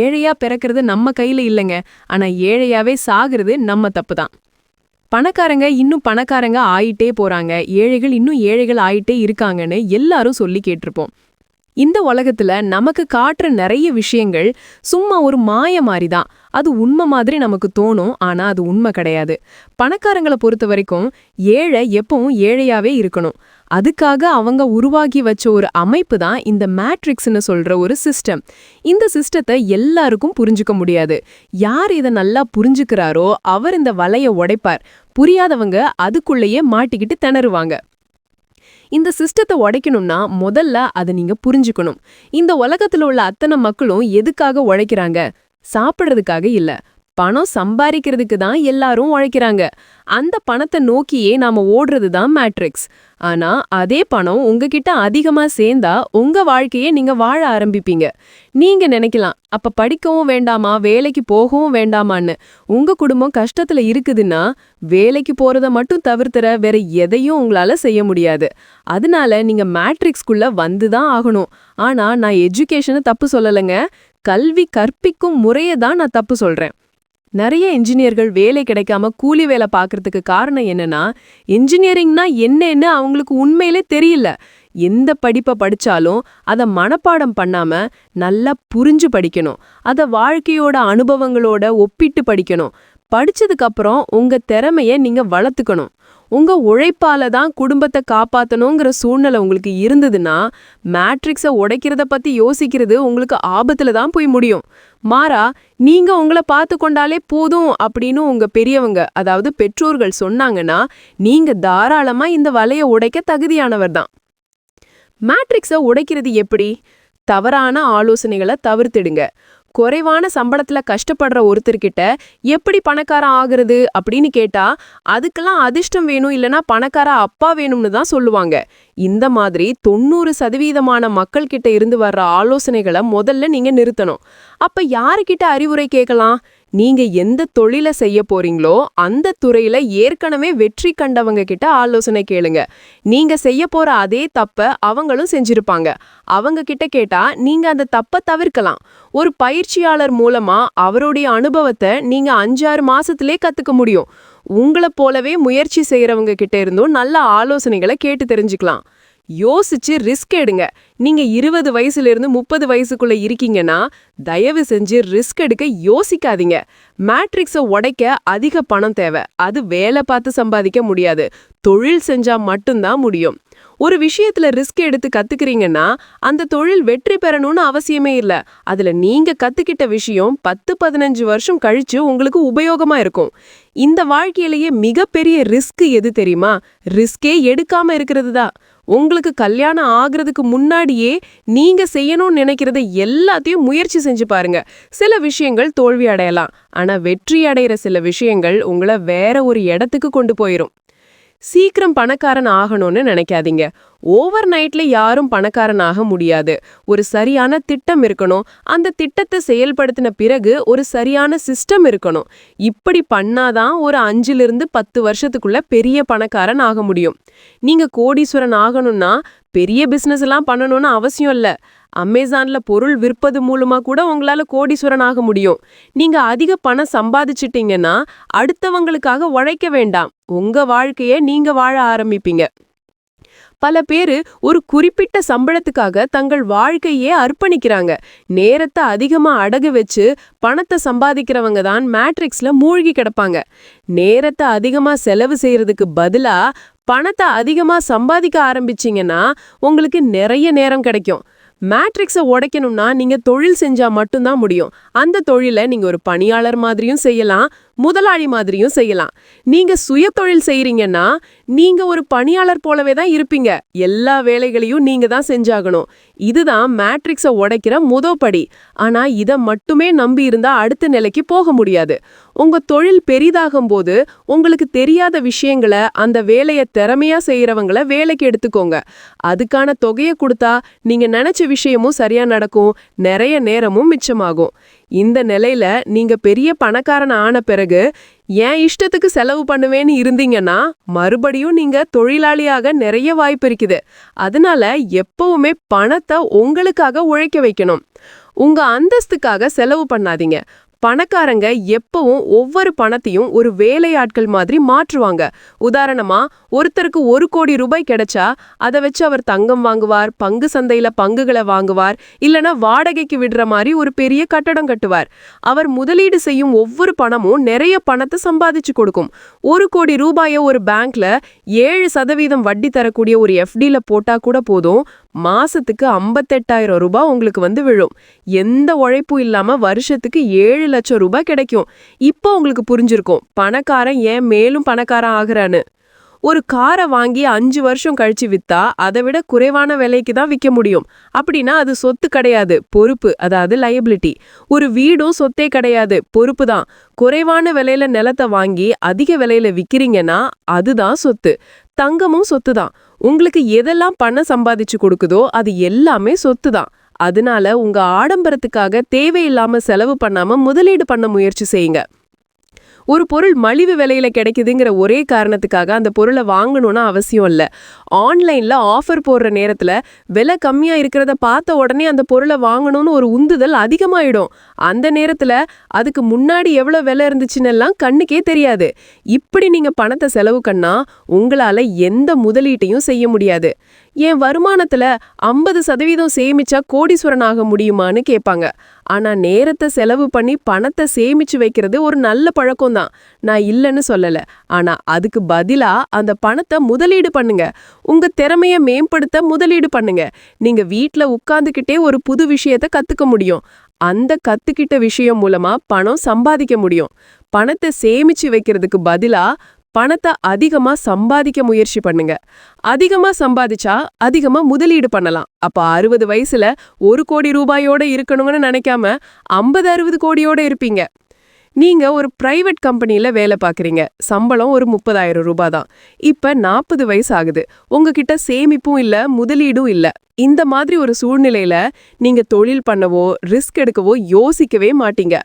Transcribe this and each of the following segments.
ஏழையா பிறக்கிறது நம்ம கையில இல்லைங்க. ஆனா ஏழையாவே சாகிறது நம்ம தப்பு தான் பணக்காரங்க இன்னும் பணக்காரங்க ஆயிட்டே போறாங்க. ஏழைகள் இன்னும் ஏழைகள் ஆயிட்டே இருக்காங்கன்னு எல்லாரும் சொல்லி கேட்டிருப்போம். இந்த உலகத்துல நமக்கு காட்டுற நிறைய விஷயங்கள் சும்மா ஒரு மாய மாதிரி தான் அது உண்மை மாதிரி நமக்கு தோணும் ஆனா அது உண்மை கிடையாது. பணக்காரங்களை பொறுத்த வரைக்கும் ஏழை எப்பவும் ஏழையாவே இருக்கணும். அதுக்காக அவங்க உருவாகி வச்ச ஒரு அமைப்பு தான் இந்த மேட்ரிக்ஸ்னு சொல்ற ஒரு சிஸ்டம். இந்த சிஸ்டத்தை எல்லாருக்கும் புரிஞ்சுக்க முடியாது. யார் இதை நல்லா புரிஞ்சுக்கிறாரோ அவர் இந்த வலைய உடைப்பார். புரியாதவங்க அதுக்குள்ளேயே மாட்டிக்கிட்டு திணறுவாங்க. இந்த சிஸ்டத்தை உடைக்கணும்னா முதல்ல அதை நீங்க புரிஞ்சுக்கணும். இந்த உலகத்துல உள்ள அத்தனை மக்களும் எதுக்காக உழைக்கிறாங்க? சாப்பிடுறதுக்காக இல்ல. பணம் சம்பாதிக்கிறதுக்கு தான் எல்லாரும் உழைக்கிறாங்க. அந்த பணத்தை நோக்கியே நாம ஓடுறது தான் மேட்ரிக்ஸ். ஆனா அதே பணம் உங்ககிட்ட அதிகமா சேர்ந்தா உங்க வாழ்க்கையே நீங்க வாழ ஆரம்பிப்பீங்க. நீங்க நினைக்கலாம் அப்ப படிக்கவும் வேண்டாமா வேலைக்கு போகவும் வேண்டாமான்னு. உங்க குடும்பம் கஷ்டத்துல இருக்குதுன்னா வேலைக்கு போறத மட்டும் தவிர்த்துற வேற எதையும் உங்களால செய்ய முடியாது. அதனால நீங்க மேட்ரிக்ஸ்குள்ள வந்து தான் ஆகணும். ஆனா நான் எஜுகேஷனை தப்பு சொல்லலைங்க. கல்வி கற்பிக்கும் முறையை தான் நான் தப்பு சொல்றேன். நிறைய இன்ஜினியர்கள் வேலை கிடைக்காம கூலி வேலை பார்க்கறதுக்கு காரணம் என்னன்னா இன்ஜினியரிங்னா என்னன்னு அவங்களுக்கு உண்மையிலே தெரியல. எந்த படிப்பை படிச்சாலும் அதை மனப்பாடம் பண்ணாம நல்லா புரிஞ்சு படிக்கணும். அதை வாழ்க்கையோட அனுபவங்களோட ஒப்பிட்டு படிக்கணும். படிச்சதுக்கு அப்புறம் உங்க திறமைய நீங்க வளர்த்துக்கணும். உங்க உழைப்பால தான் குடும்பத்தை காப்பாத்தணுங்கிற சூழ்நிலை உங்களுக்கு இருந்ததுன்னா மேட்ரிக்ஸை உடைக்கிறத பத்தி யோசிக்கிறது உங்களுக்கு ஆபத்துல தான் போய் முடியும். மாறா நீங்க உங்களை பார்த்து கொண்டாலே போதும் அப்படின்னு உங்க பெரியவங்க அதாவது பெற்றோர்கள் சொன்னாங்கன்னா நீங்க தாராளமா இந்த வலைய உடைக்க தகுதியானவர் தான். மேட்ரிக்ஸை உடைக்கிறது எப்படி? தவறான ஆலோசனைகளை தவிர்த்திடுங்க. குறைவான சம்பளத்துல கஷ்டப்படுற ஒருத்தர்கிட்ட எப்படி பணக்காரன் ஆகுறது? அப்படின்னு கேட்டா அதுக்கெல்லாம் அதிர்ஷ்டம் வேணும் இல்லனா பணக்கார அப்பா வேணும்னு தான் சொல்லுவாங்க. இந்த மாதிரி தொண்ணூறு சதவீதமான மக்கள் கிட்ட இருந்து வர்ற ஆலோசனைகளை முதல்ல நீங்க நிறுத்தணும். அப்ப யாருக்கிட்ட அறிவுரை கேட்கலாம்? நீங்க எந்த தொழில செய்ய போறீங்களோ அந்த துறையில ஏற்கனவே வெற்றி கண்டவங்க கிட்ட ஆலோசனை கேளுங்க. நீங்க செய்ய போற அதே தப்ப அவங்களும் செஞ்சிருப்பாங்க. அவங்க கிட்ட கேட்டா நீங்க அந்த தப்ப தவிர்க்கலாம். ஒரு பயிற்சியாளர் மூலமா அவருடைய அனுபவத்தை நீங்க அஞ்சாறு மாசத்திலே கத்துக்க முடியும். உங்களை போலவே முயற்சி செய்யறவங்க கிட்ட இருந்தும் நல்ல ஆலோசனைகளை கேட்டு தெரிஞ்சுக்கலாம். யோசிச்சு ரிஸ்க் எடுங்க. நீங்க இருபது வயசுல இருந்து முப்பது வயசுக்குள்ள இருக்கீங்கன்னா தயவு செஞ்சு ரிஸ்க் எடுக்க யோசிக்காதீங்க. மேட்ரிக்ஸை உடைக்க அதிக பணம் தேவை. அது வேலை பார்த்து சம்பாதிக்க முடியாது. தொழில் செஞ்சா மட்டும்தான் முடியும். ஒரு விஷயத்துல ரிஸ்க் எடுத்து கத்துக்கிறீங்கன்னா அந்த தொழில் வெற்றி பெறணும்னு அவசியமே இல்ல. அதுல நீங்க கத்துக்கிட்ட விஷயம் பத்து பதினஞ்சு வருஷம் கழிச்சு உங்களுக்கு உபயோகமா இருக்கும். இந்த வாழ்க்கையிலேயே மிகப்பெரிய ரிஸ்க் எது தெரியுமா? ரிஸ்கே எடுக்காம இருக்கிறது தான். உங்களுக்கு கல்யாணம் ஆகிறதுக்கு முன்னாடியே நீங்க செய்யணும்னு நினைக்கிறத எல்லாத்தையும் முயற்சி செஞ்சு பாருங்க. சில விஷயங்கள் தோல்வி அடையலாம். ஆனா வெற்றி அடையிற சில விஷயங்கள் உங்களை வேற ஒரு இடத்துக்கு கொண்டு போயிரும். சீக்கிரம் பணக்காரன் ஆகணும்னு நினைக்காதீங்க. ஓவர் நைட்ல யாரும் பணக்காரன் ஆக முடியாது. ஒரு சரியான திட்டம் இருக்கணும். அந்த திட்டத்தை செயல்படுத்தின பிறகு ஒரு சரியான சிஸ்டம் இருக்கணும். இப்படி பண்ணாதான் ஒரு அஞ்சிலிருந்து பத்து வருஷத்துக்குள்ள பெரிய பணக்காரன் ஆக முடியும். நீங்க கோடீஸ்வரன் ஆகணும்னா பெரிய பிசினஸ் எல்லாம் பண்ணணும்னு அவசியம் இல்லை. அமேசான்ல பொருள் விற்பது மூலமா கூட உங்களால கோடீஸ்வரன் ஆக முடியும். நீங்க அதிக பணம் சம்பாதிச்சிட்டீங்கன்னா அடுத்தவங்களுக்காக உழைக்க வேண்டாம். உங்க வாழ்க்கைய நீங்க வாழ ஆரம்பிப்பீங்க. பல பேரு ஒரு குறிப்பிட்ட சம்பளத்துக்காக தங்கள் வாழ்க்கையே அர்ப்பணிக்கிறாங்க. நேரத்தை அதிகமா அடகு வச்சு பணத்தை சம்பாதிக்கிறவங்க தான் மேட்ரிக்ஸ்ல மூழ்கி கிடப்பாங்க. நேரத்தை அதிகமா செலவு செய்யறதுக்கு பதிலா பணத்தை அதிகமா சம்பாதிக்க ஆரம்பிச்சிங்கன்னா உங்களுக்கு நிறைய நேரம் கிடைக்கும். மேட்ரிக்ஸை உடைக்கணும்னா நீங்க தொழில் செஞ்சா மட்டும்தான் முடியும். அந்த தொழிலை நீங்க ஒரு பணியாளர் மாதிரியும் செய்யலாம். முதலாளி மாதிரியும் செய்யலாம். நீங்க சுய தொழில் செய்யறீங்கன்னா நீங்க ஒரு பணியாளர் போலவே தான் இருப்பீங்க. எல்லா வேலைகளையும் நீங்க தான் செஞ்சாகணும். இதுதான் மேட்ரிக்ஸை உடைக்கிற முதப்படி ஆனா இதை மட்டுமே நம்பி இருந்தா அடுத்த நிலைக்கு போக முடியாது. உங்க தொழில் பெரிதாகும் போது உங்களுக்கு தெரியாத விஷயங்களை அந்த வேலையை திறமையா செய்யறவங்கள வேலைக்கு எடுத்துக்கோங்க. அதுக்கான தொகையை கொடுத்தா நீங்க நினைச்ச விஷயமும் சரியா நடக்கும். நிறைய நேரமும் மிச்சமாகும். இந்த நிலையில நீங்க பெரிய பணக்காரன் ஆன பிறகு என் இஷ்டத்துக்கு செலவு பண்ணுவேன்னு இருந்தீங்கன்னா மறுபடியும் நீங்க தொழிலாளியாக நிறைய வாய்ப்பு இருக்குது. அதனால எப்பவுமே பணத்தை உங்களுக்காக உழைக்க வைக்கணும். உங்க அந்தஸ்துக்காக செலவு பண்ணாதீங்க. பணக்காரங்க எப்பவும் ஒவ்வொரு பணத்தையும் ஒரு வேலையாட்கள் மாதிரி மாற்றுவாங்க. உதாரணமா ஒருத்தருக்கு ஒரு கோடி ரூபாய் கிடைச்சா அதை வச்சு அவர் தங்கம் வாங்குவார் பங்கு சந்தையில பங்குகளை வாங்குவார் இல்லனா வாடகைக்கு விடுற மாதிரி ஒரு பெரிய கட்டடம் கட்டுவார். அவர் முதலீடு செய்யும் ஒவ்வொரு பணமும் நிறைய பணத்தை சம்பாதிச்சு கொடுக்கும். ஒரு கோடி ரூபாயை ஒரு பேங்க்ல ஏழு சதவீதம் வட்டி தரக்கூடிய ஒரு எஃப்டில போட்டா கூட போதும். மாசத்துக்கு ஐம்பத்தெட்டாயிரம் ரூபாய் உங்களுக்கு வந்து விழும். எந்த உழைப்பும் இல்லாம வருஷத்துக்கு ஏழு லட்சம் ரூபாய் கிடைக்கும். இப்போ உங்களுக்கு புரிஞ்சிருக்கும். பணக்காரன் ஏன் மேலும் பணக்காரன் ஆகுறான்னு. ஒரு காரை வாங்கி அஞ்சு வருஷம் கழிச்சு வித்தா அதை விட குறைவான விலைக்கு தான் விற்க முடியும். அப்படின்னா அது சொத்து கிடையாது. பொறுப்பு அதாவது லயபிலிட்டி ஒரு வீடும் சொத்தே கிடையாது. பொறுப்பு தான். குறைவான விலையில நிலத்தை வாங்கி அதிக விலையில விக்கிறீங்கன்னா அதுதான் சொத்து. தங்கமும் சொத்து தான். உங்களுக்கு எதெல்லாம் பணம் சம்பாதிச்சு கொடுக்குதோ அது எல்லாமே சொத்து தான். அதனால உங்க ஆடம்பரத்துக்காக தேவையில்லாம செலவு பண்ணாம முதலீடு பண்ண முயற்சி செய்யுங்க. ஒரு பொருள் மலிவு விலையில கிடைக்குதுங்கிற ஒரே காரணத்துக்காக அந்த பொருளை வாங்கணும்னு அவசியம் இல்லை. ஆன்லைன்ல ஆஃபர் போடுற நேரத்துல விலை கம்மியா இருக்கிறத பார்த்த உடனே அந்த பொருளை வாங்கணும்னு ஒரு உந்துதல் அதிகமாயிடும். அந்த நேரத்துல அதுக்கு முன்னாடி எவ்வளவு விலை இருந்துச்சுன்னு எல்லாம் கண்ணுக்கே தெரியாது. இப்படி நீங்க பணத்தை செலவு கண்ணா உங்களால எந்த முதலீட்டையும் செய்ய முடியாது. என் வருமானத்துல ஐம்பது சதவீதம் சேமிச்சா கோடீஸ்வரன் ஆக முடியுமான்னு கேட்பாங்க ஆனா நேரத்தை செலவு பண்ணி பணத்தை சேமிச்சு வைக்கிறது ஒரு நல்ல பழக்கம் தான் நான் இல்லைன்னு சொல்லல. ஆனா அதுக்கு பதிலா அந்த பணத்தை முதலீடு பண்ணுங்க. உங்க திறமைய மேம்படுத்த முதலீடு பண்ணுங்க. நீங்க வீட்ல உட்கார்ந்துகிட்டே ஒரு புது விஷயத்த கத்துக்க முடியும். அந்த கத்துக்கிட்ட விஷயம் மூலமா பணம் சம்பாதிக்க முடியும். பணத்தை சேமிச்சு வைக்கிறதுக்கு பதிலா பணத்தை அதிகமா சம்பாதிக்க முயற்சி பண்ணுங்க. அதிகமா சம்பாதிச்சா அதிகமா முதலீடு பண்ணலாம். அப்ப அறுபது வயசுல ஒரு கோடி ரூபாயோட இருக்கணும்னு நினைக்காம ஐம்பது அறுபது கோடியோட இருப்பீங்க. நீங்க ஒரு பிரைவேட் கம்பெனில வேலை பார்க்குறீங்க. சம்பளம் ஒரு முப்பதாயிரம் ரூபாய் தான். இப்ப நாற்பது வயசு ஆகுது. உங்ககிட்ட சேமிப்பும் இல்ல முதலீடும் இல்ல. இந்த மாதிரி ஒரு சூழ்நிலையில நீங்க தொழில் பண்ணவோ ரிஸ்க் எடுக்கவோ யோசிக்கவே மாட்டீங்க.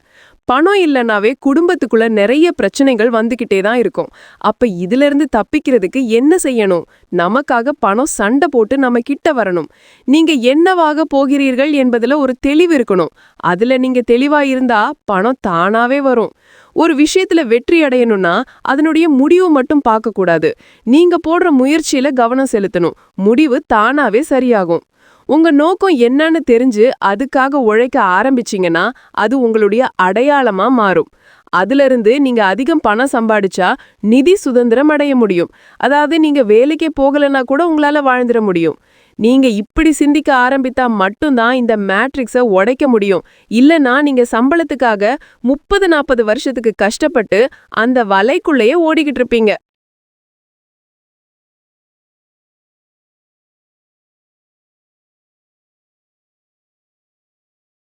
பணம் இல்லைனாவே குடும்பத்துக்குள்ள நிறைய பிரச்சனைகள் வந்துகிட்டே தான் இருக்கும். அப்ப இதுல இருந்து தப்பிக்கிறதுக்கு என்ன செய்யணும்? நமக்காக பணம் சண்டை போட்டு நம்ம கிட்ட வரணும். நீங்க என்னவாக போகிறீர்கள் என்பதுல ஒரு தெளிவு இருக்கணும். அதுல நீங்க தெளிவா இருந்தா பணம் தானாவே வரும். ஒரு விஷயத்துல வெற்றி அடையணும்னா அதனுடைய முடிவு மட்டும் பார்க்கக்கூடாது. நீங்கள் நீங்க போடுற முயற்சியில கவனம் செலுத்தணும். முடிவு தானாவே சரியாகும். உங்க நோக்கம் என்னன்னு தெரிஞ்சு அதுக்காக உழைக்க ஆரம்பிச்சீங்கன்னா அது உங்களுடைய அடையாளமா மாறும். அதுல இருந்து நீங்க அதிகம் பணம் சம்பாடிச்சா நிதி சுதந்திரம் அடைய முடியும். அதாவது நீங்க வேலைக்கே போகலைன்னா கூட உங்களால வாழ்ந்துட முடியும். நீங்க இப்படி சிந்திக்க ஆரம்பித்தா மட்டும்தான் இந்த மேட்ரிக்ஸை உடைக்க முடியும். இல்லனா நீங்க சம்பளத்துக்காக முப்பது நாற்பது வருஷத்துக்கு கஷ்டப்பட்டு அந்த வலைக்குள்ளேயே ஓடிக்கிட்டு இருப்பீங்க.